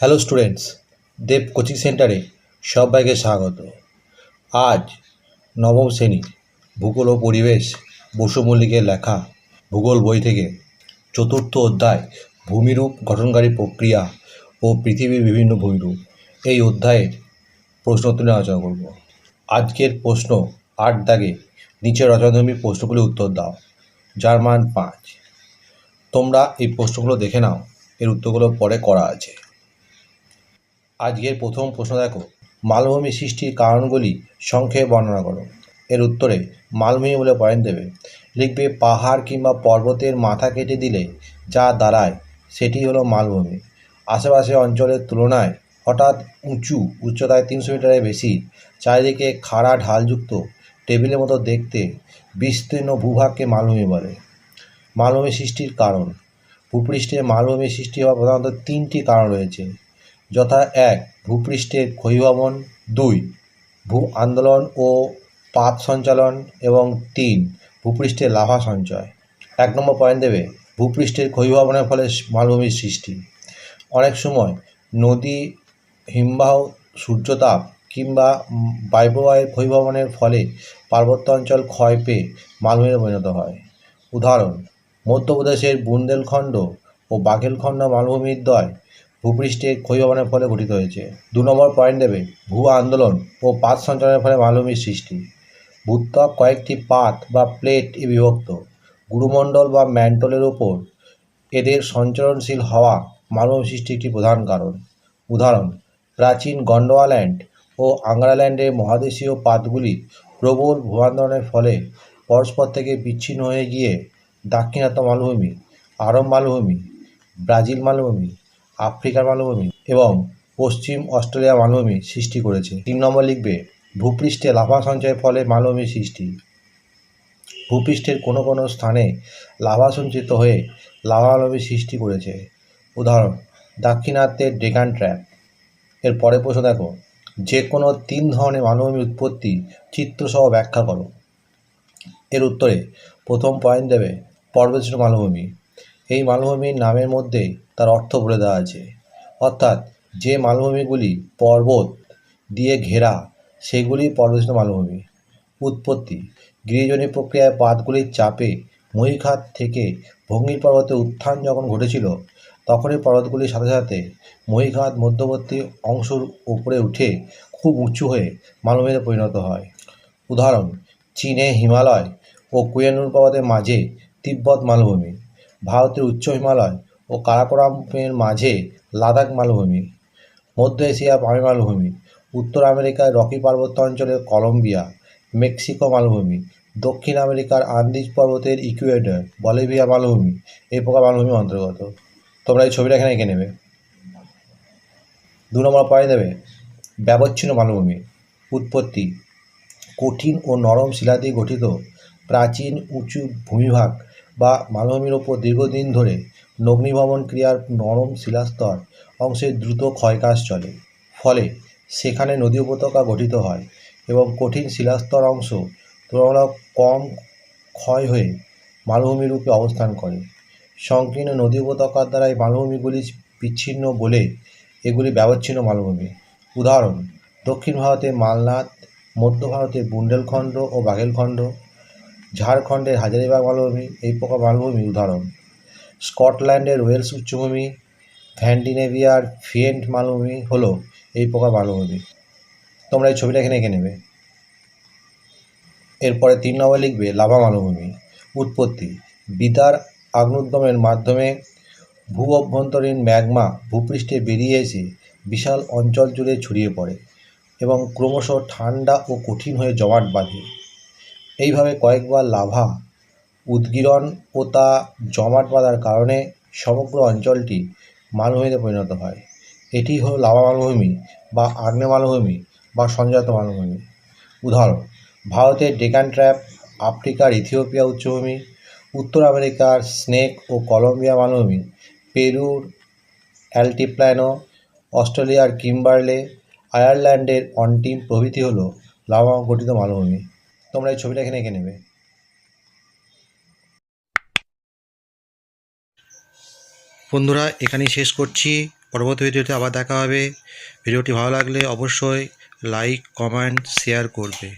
Hello students দেব coaching সেন্টারে সবাইকে স্বাগত। আজ নবম শ্রেণি ভূগোল ও পরিবেশ বসু মল্লিকের লেখা ভূগোল বই থেকে চতুর্থ অধ্যায় ভূমিরূপ, গঠনকারী প্রক্রিয়া ও পৃথিবীর বিভিন্ন ভূমিরূপ এই অধ্যায়ের প্রশ্ন তুলে আলোচনা করব। আজকের প্রশ্ন আট দাগে নিচের রচনাধর্মী প্রশ্নগুলির উত্তর দাও। যার মান পাঁচ। তোমরা এই প্রশ্নগুলো দেখে নাও, এর উত্তরগুলো পরে করা আছে। আজকের প্রথম প্রশ্ন দেখো। মালভূমি সৃষ্টির কারণগুলি সংক্ষেপে বর্ণনা করো। এর উত্তরে মালভূমি বলে পয়েন্ট দেবে। লিখবে পাহাড় কিংবা পর্বতের মাথা কেটে দিলে যা দাঁড়ায়, সেটি হলো মালভূমি। আশেপাশে অঞ্চলের তুলনায় হঠাৎ উঁচু উচ্চতায় তিনশো মিটারের বেশি, চারিদিকে খাড়া ঢালযুক্ত টেবিলের মতো দেখতে বিস্তীর্ণ ভূভাগকে মালভূমি বলে। মালভূমি সৃষ্টির কারণ। ভূপৃষ্ঠে মালভূমি সৃষ্টি হওয়ার প্রধানত তিনটি কারণ রয়েছে। যথা এক, ভূপৃষ্ঠের ক্ষয়ীভবন, দুই, ভূ আন্দোলন ও পাত সঞ্চালন, এবং তিন ভূপৃষ্ঠে লাভা সঞ্চয়। এক নম্বর পয়েন্ট দেবে, ভূপৃষ্ঠের ক্ষয়ীভবনের ফলে মালভূমির সৃষ্টি। অনেক সময় নদী, হিমবাহ, সূর্যতাপ কিংবা বায়ুপ্রবাহের ক্ষয়ীভবনের ফলে পার্বত্য অঞ্চল ক্ষয় পেয়ে মালভূমিতে পরিণত হয়। উদাহরণ, মধ্যপ্রদেশের বুন্দেলখণ্ড ও বাঘেলখণ্ড মালভূমির দ্বয় ভূপৃষ্ঠের ক্ষয়ীভবনের ফলে গঠিত হয়েছে। দু নম্বর পয়েন্ট দেবে ভূ আন্দোলন ও পাত সঞ্চালনের ফলে মালভূমির সৃষ্টি। ভূত্বক কয়েকটি পাত বা প্লেট এ বিভক্ত। গুরুমণ্ডল বা ম্যান্টলের ওপর এদের সঞ্চরণশীল হওয়া মালভূমি সৃষ্টির একটি প্রধান কারণ। উদাহরণ, প্রাচীন গন্ডোয়াল্যান্ড ও আংরাল্যান্ডের মহাদেশীয় পাতগুলি প্রবল ভূ আন্দোলনের ফলে পরস্পর থেকে বিচ্ছিন্ন হয়ে গিয়ে দাক্ষিণাত্য মালভূমি, আরব মালভূমি, ব্রাজিল মালভূমি আফ্রিকার মালভূমি এবং পশ্চিম অস্ট্রেলিয়া মালভূমি সৃষ্টি করেছে। তিন নম্বর লিখবে, ভূপৃষ্ঠে লাভা সঞ্চয়ের ফলে মালভূমি সৃষ্টি। ভূপৃষ্ঠের কোনো কোনো স্থানে লাভা সঞ্চিত হয়ে লাভা মালভূমি সৃষ্টি করেছে। উদাহরণ দাক্ষিণাত্যের ডেকান ট্র্যাপ। এর পরে প্রশ্ন দেখো, যে কোনো তিন ধরনের মালভূমির উৎপত্তি চিত্রসহ ব্যাখ্যা করো। এর উত্তরে প্রথম পয়েন্ট দেবে পর্বতশ্রেণী মালভূমি এই মালভূমির নামের মধ্যে তার অর্থ বলে দেওয়া আছে। অর্থাৎ যে মালভূমিগুলি পর্বত দিয়ে ঘেরা, সেগুলি পর্বতশ্রেণী মালভূমি। উৎপত্তি গিরিজনী প্রক্রিয়ায় পাতগুলির চাপে মহীখাত থেকে ভঙ্গির পর্বতে উত্থান যখন ঘটেছিল, তখনই পর্বতগুলির সাথে সাথে মহীখাত মধ্যবর্তী অংশের উপরে উঠে খুব উঁচু হয়ে মালভূমিতে পরিণত হয়। উদাহরণ, চীনে হিমালয় ও কুয়েনুর পর্বতের মাঝে তিব্বত মালভূমি। ভারতের উচ্চ হিমালয় ও কারাকোরামের মাঝে লাদাখ মালভূমি, মধ্য এশিয়া পামি মালভূমি, উত্তর আমেরিকার রকি পার্বত্য অঞ্চলের কলম্বিয়া, মেক্সিকো মালভূমি, দক্ষিণ আমেরিকার আন্দিজ পর্বতের ইকুয়েডর, বলিভিয়া মালভূমি, এই প্রকার মালভূমি অন্তর্গত। তোমরা এই ছবিটা এখানে এঁকে নেবে। দু নম্বর পয়েন্ট দেবে, ব্যবচ্ছিন্ন মালভূমি, উৎপত্তি। কঠিন ও নরম শিলা দিয়ে গঠিত প্রাচীন উঁচু ভূমিভাগ বা মালভূমির ওপর দীর্ঘদিন ধরে নগ্নিভবন ক্রিয়ার নরম শিলাস্তর অংশের দ্রুত ক্ষয়কাজ চলে। ফলে সেখানে নদী উপত্যকা গঠিত হয় এবং কঠিন শিলাস্তর অংশ তুলনামূলক কম ক্ষয় হয়ে মালভূমিরূপে অবস্থান করে। সংকীর্ণ নদী উপত্যকার দ্বারা এই মালভূমিগুলি বিচ্ছিন্ন বলে এগুলি ব্যবচ্ছিন্ন মালভূমি। উদাহরণ, দক্ষিণ ভারতে মালনাথ, মধ্য ভারতে বুন্দেলখণ্ড ও বাঘেলখণ্ড। ঝাড়খণ্ডের হাজারিবাগ মালভূমি, এই প্রকার মালভূমি, উদাহরণ। স্কটল্যান্ডের ওয়েলস উচ্চভূমি ভ্যান্ডিনেভিয়ার ফিয়েন্ট মালভূমি হলো এই প্রকার মালভূমি। তোমরা এই ছবিটা এখানে এঁকে নেবে। এরপরে তিন নম্বর লিখবে, লাভা মালভূমি, উৎপত্তি। বিদার আগ্নোদ্যমের মাধ্যমে ভূ অভ্যন্তরীণ ম্যাগমা ভূপৃষ্ঠে বেরিয়ে এসে বিশাল অঞ্চল জুড়ে ছড়িয়ে পড়ে এবং ক্রমশ ঠান্ডা ও কঠিন হয়ে জমাট বাঁধে। এইভাবে কয়েকবার লাভা, উদ্গীরণ ও তা জমাট বাঁধার কারণে সমগ্র অঞ্চলটি মালভূমিতে পরিণত হয়। এটি হল লাভা মালভূমি বা আগ্নেয় মালভূমি বা সঞ্জাত মালভূমি। উদাহরণ, ভারতের ডেকান ট্র্যাপ আফ্রিকার ইথিওপিয়া উচ্চভূমি, উত্তর আমেরিকার স্নেক ও কলম্বিয়া মালভূমি, পেরুর অ্যাল্টিপ্ল্যানো, অস্ট্রেলিয়ার কিম্বারলে, আয়ারল্যান্ডের অন্টিম প্রভৃতি হল লাভা গঠিত মালভূমি। তোমরা এই ছবিটা এখানে এঁকে নেবে। বন্ধুরা, এখানেই শেষ করছি। পরবর্তী ভিডিওতে আবার দেখা হবে। ভিডিওটি ভালো লাগলে অবশ্যই লাইক কমেন্ট শেয়ার করবে।